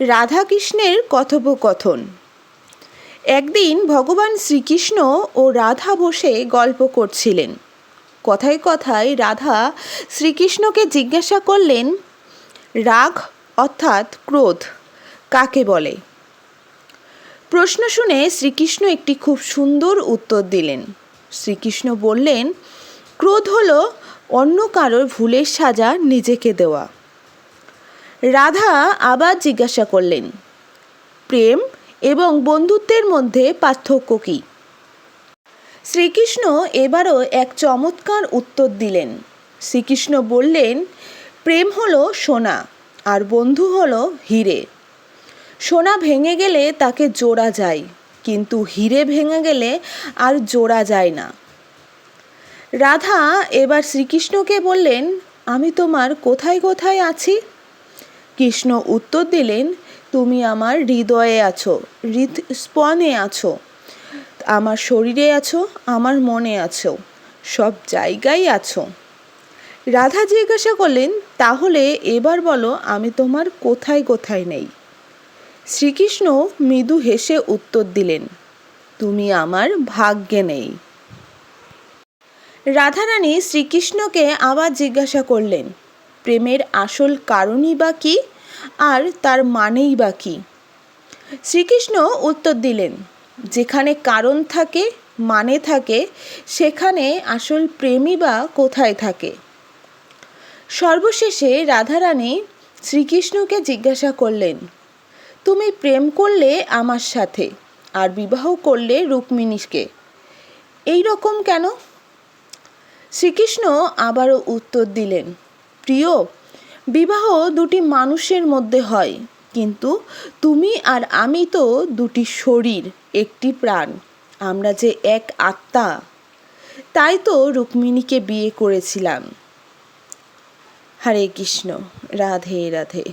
রাধাকৃষ্ণের কথোপকথন। একদিন ভগবান শ্রীকৃষ্ণ ও রাধা বসে গল্প করছিলেন। কথায় কথায় রাধা শ্রীকৃষ্ণকে জিজ্ঞাসা করলেন, রাগ অর্থাৎ ক্রোধ কাকে বলে? প্রশ্ন শুনে শ্রীকৃষ্ণ একটি খুব সুন্দর উত্তর দিলেন। শ্রীকৃষ্ণ বললেন, ক্রোধ হলো অন্য কারোর ভুলের সাজা নিজেকে দেওয়া। রাধা আবার জিজ্ঞাসা করলেন, প্রেম এবং বন্ধুত্বের মধ্যে পার্থক্য কী? শ্রীকৃষ্ণ এবারও এক চমৎকার উত্তর দিলেন, শ্রীকৃষ্ণ বললেন, প্রেম হলো সোনা আর বন্ধু হলো হিরে। সোনা ভেঙে গেলে তাকে জোড়া যায়, কিন্তু হিরে ভেঙে গেলে আর জোড়া যায় না। রাধা এবার শ্রীকৃষ্ণকে বললেন, আমি তোমার কোথায় কোথায় আছি? কৃষ্ণ উত্তর দিলেন, তুমি আমার হৃদয়ে আছো হৃদ স্পনে আছো, আমার শরীরে আছো, আমার মনে আছো, সব জায়গায় আছো। রাধা জিজ্ঞাসা করলেন, তাহলে এবার বলো, আমি তোমার কোথায় কোথায় নেই? শ্রীকৃষ্ণ মৃদু হেসে উত্তর দিলেন, তুমি আমার ভাগ্যে নেই। রাধারানী শ্রীকৃষ্ণকে আবার জিজ্ঞাসা করলেন প্রেমের আসল কারণই বা কী আর তার মানেই বা কী? শ্রীকৃষ্ণ উত্তর দিলেন, যেখানে কারণ থাকে মানে থাকে, সেখানে আসল প্রেমই বা কোথায় থাকে? সর্বশেষে রাধারানী শ্রীকৃষ্ণকে জিজ্ঞাসা করলেন, তুমি প্রেম করলে আমার সাথে আর বিবাহ করলে রুক্মিণীকে? এই রকম কেন? শ্রীকৃষ্ণ আবারও উত্তর দিলেন প্রিয়। বিবাহ দুটি মানুষের মধ্যে হয়, কিন্তু তুমি আর আমি তো দুটি শরীর, একটি প্রাণ। আমরা যে এক আত্মা। তাই তো রুক্মিণীকে বিয়ে করেছিলাম। হরে কৃষ্ণ, রাধে রাধে।